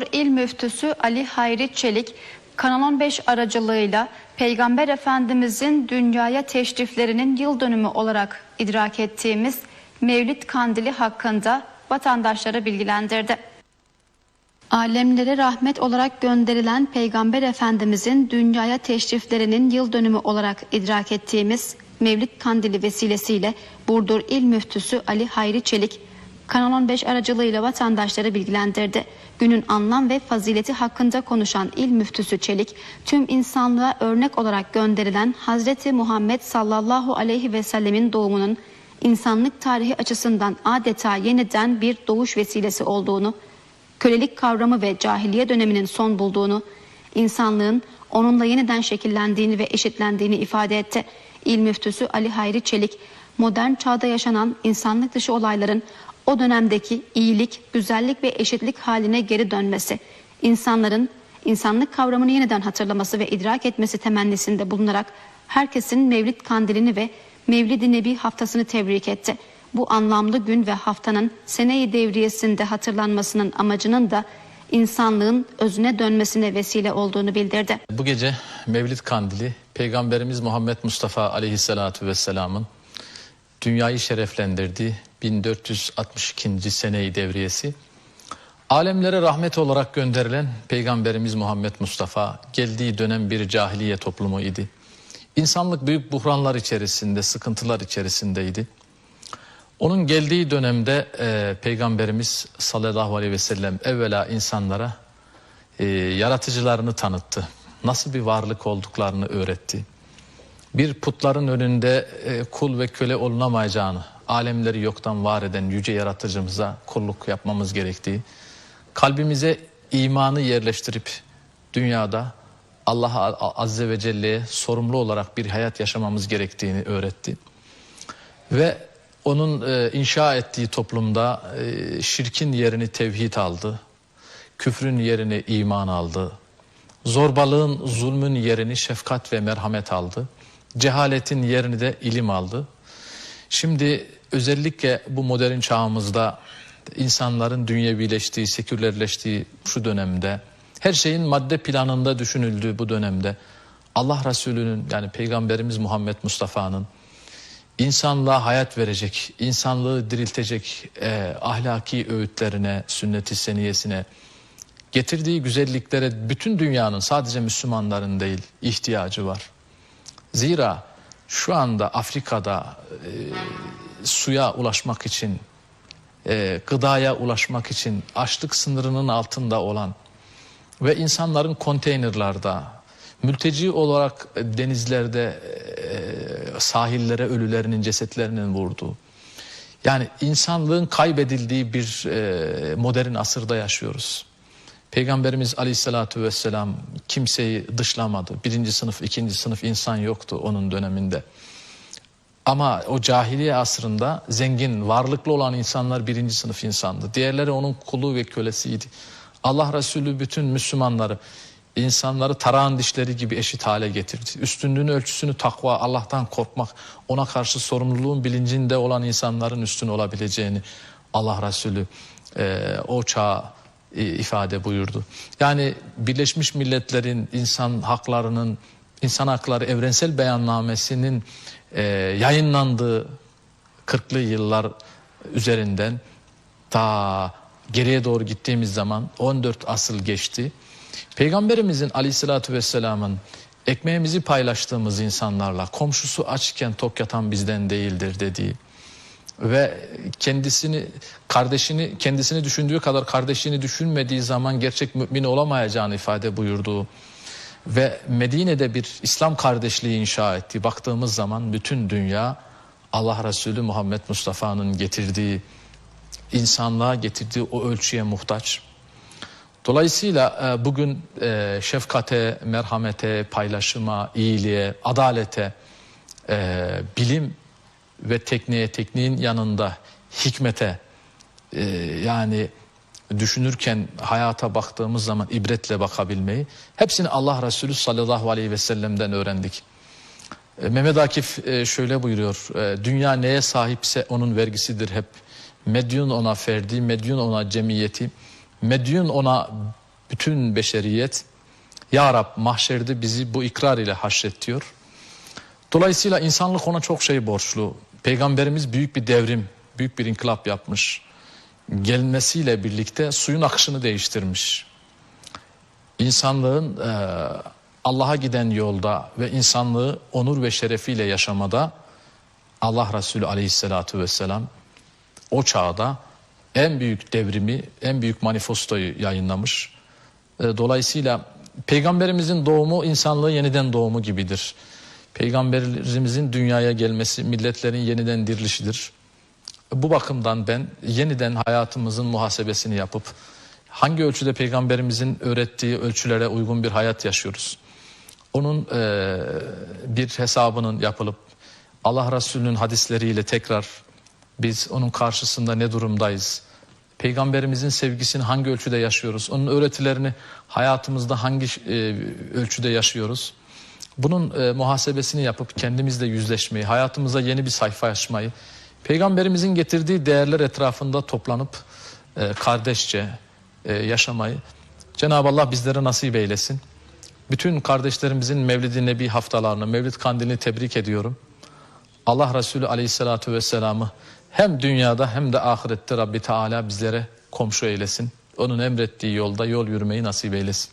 Burdur İl Müftüsü Ali Hayri Çelik, Kanal 15 aracılığıyla Peygamber Efendimizin dünyaya teşriflerinin yıl dönümü olarak idrak ettiğimiz Mevlid Kandili hakkında vatandaşları bilgilendirdi. Alemlere rahmet olarak gönderilen Peygamber Efendimizin dünyaya teşriflerinin yıl dönümü olarak idrak ettiğimiz Mevlid Kandili vesilesiyle Burdur İl Müftüsü Ali Hayri Çelik, Kanal 15 aracılığıyla vatandaşları bilgilendirdi. Günün anlam ve fazileti hakkında konuşan İl Müftüsü Çelik, tüm insanlığa örnek olarak gönderilen Hazreti Muhammed sallallahu aleyhi ve sellemin doğumunun insanlık tarihi açısından adeta yeniden bir doğuş vesilesi olduğunu, kölelik kavramı ve cahiliye döneminin son bulduğunu, insanlığın onunla yeniden şekillendiğini ve eşitlendiğini ifade etti. İl müftüsü Ali Hayri Çelik, modern çağda yaşanan insanlık dışı olayların o dönemdeki iyilik, güzellik ve eşitlik haline geri dönmesi, insanların insanlık kavramını yeniden hatırlaması ve idrak etmesi temennisinde bulunarak herkesin Mevlid kandilini ve Mevlid-i Nebi haftasını tebrik etti. Bu anlamlı gün ve haftanın seneyi devriyesinde hatırlanmasının amacının da insanlığın özüne dönmesine vesile olduğunu bildirdi. Bu gece Mevlid Kandili Peygamberimiz Muhammed Mustafa Aleyhisselatü Vesselam'ın dünyayı şereflendirdiği 1462. seneyi devriyesi. Alemlere rahmet olarak gönderilen Peygamberimiz Muhammed Mustafa geldiği dönem bir cahiliye toplumu idi. İnsanlık büyük buhranlar içerisinde, sıkıntılar içerisindeydi. Onun geldiği dönemde e, Peygamberimiz sallallahu aleyhi ve sellem evvela insanlara e, yaratıcılarını tanıttı. Nasıl bir varlık olduklarını öğretti. Bir putların önünde e, kul ve köle olunamayacağını, alemleri yoktan var eden yüce yaratıcımıza kulluk yapmamız gerektiği, kalbimize imanı yerleştirip dünyada Allah Azze ve Celle'ye sorumlu olarak bir hayat yaşamamız gerektiğini öğretti. Ve onun e, inşa ettiği toplumda e, şirkin yerini tevhid aldı. Küfrün yerini iman aldı. Zorbalığın, zulmün yerini şefkat ve merhamet aldı. Cehaletin yerini de ilim aldı. Şimdi özellikle bu modern çağımızda insanların dünyevileştiği, sekülerleştiği şu dönemde her şeyin madde planında düşünüldüğü bu dönemde Allah Resulü'nün yani Peygamberimiz Muhammed Mustafa'nın insanlığa hayat verecek, insanlığı diriltecek e, ahlaki öğütlerine, sünnet-i seniyesine, getirdiği güzelliklere bütün dünyanın sadece Müslümanların değil ihtiyacı var. Zira şu anda Afrika'da e, suya ulaşmak için, e, gıdaya ulaşmak için açlık sınırının altında olan ve insanların konteynerlarda, mülteci olarak denizlerde, e, sahillere ölülerinin cesetlerinin vurduğu, yani insanlığın kaybedildiği bir e, modern asırda yaşıyoruz. Peygamberimiz aleyhissalatü vesselam kimseyi dışlamadı. Birinci sınıf, ikinci sınıf insan yoktu onun döneminde. Ama o cahiliye asrında zengin, varlıklı olan insanlar birinci sınıf insandı. Diğerleri onun kulu ve kölesiydi. Allah Resulü bütün Müslümanları, insanları tarağın dişleri gibi eşit hale getirdi. Üstünlüğün ölçüsünü takva, Allah'tan korkmak, ona karşı sorumluluğun bilincinde olan insanların üstün olabileceğini Allah Resulü e, o çağa e, ifade buyurdu. Yani Birleşmiş Milletler'in insan haklarının, insan hakları evrensel beyannamesinin e, yayınlandığı 40'lı yıllar üzerinden ta geriye doğru gittiğimiz zaman 14 asıl geçti. Peygamberimizin aleyhissalatü vesselamın ekmeğimizi paylaştığımız insanlarla komşusu açken tok yatan bizden değildir dediği ve kendisini kardeşini kendisini düşündüğü kadar kardeşini düşünmediği zaman gerçek mümin olamayacağını ifade buyurduğu ve Medine'de bir İslam kardeşliği inşa etti. Baktığımız zaman bütün dünya Allah Resulü Muhammed Mustafa'nın getirdiği insanlığa getirdiği o ölçüye muhtaç. Dolayısıyla e, bugün e, şefkate, merhamete, paylaşıma, iyiliğe, adalete, e, bilim ve tekniğe, tekniğin yanında hikmete yani düşünürken hayata baktığımız zaman ibretle bakabilmeyi hepsini Allah Resulü sallallahu aleyhi ve sellem'den öğrendik. Mehmet Akif şöyle buyuruyor, dünya neye sahipse onun vergisidir hep. Medyun ona ferdi, medyun ona cemiyeti, medyun ona bütün beşeriyet Ya Rab mahşerde bizi bu ikrar ile haşret diyor. Dolayısıyla insanlık ona çok şey borçlu. Peygamberimiz büyük bir devrim, büyük bir inkılap yapmış. Gelmesiyle birlikte suyun akışını değiştirmiş. İnsanlığın e, Allah'a giden yolda ve insanlığı onur ve şerefiyle yaşamada Allah Resulü aleyhissalatu vesselam o çağda en büyük devrimi, en büyük manifestoyu yayınlamış. E, Dolayısıyla peygamberimizin doğumu insanlığı yeniden doğumu gibidir. Peygamberimizin dünyaya gelmesi milletlerin yeniden dirilişidir. Bu bakımdan ben yeniden hayatımızın muhasebesini yapıp hangi ölçüde peygamberimizin öğrettiği ölçülere uygun bir hayat yaşıyoruz. Onun e, bir hesabının yapılıp Allah Resulü'nün hadisleriyle tekrar biz onun karşısında ne durumdayız? Peygamberimizin sevgisini hangi ölçüde yaşıyoruz? Onun öğretilerini hayatımızda hangi e, ölçüde yaşıyoruz? Bunun e, muhasebesini yapıp kendimizle yüzleşmeyi, hayatımıza yeni bir sayfa açmayı, Peygamberimizin getirdiği değerler etrafında toplanıp e, kardeşçe e, yaşamayı Cenab-ı Allah bizlere nasip eylesin. Bütün kardeşlerimizin Mevlid-i Nebi haftalarını, Mevlid Kandilini tebrik ediyorum. Allah Resulü Aleyhisselatü Vesselam'ı hem dünyada hem de ahirette Rabbi Teala bizlere komşu eylesin. Onun emrettiği yolda yol yürümeyi nasip eylesin.